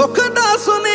ਸੁੱਖ ਦਾ ਸੁਨੇਹਾ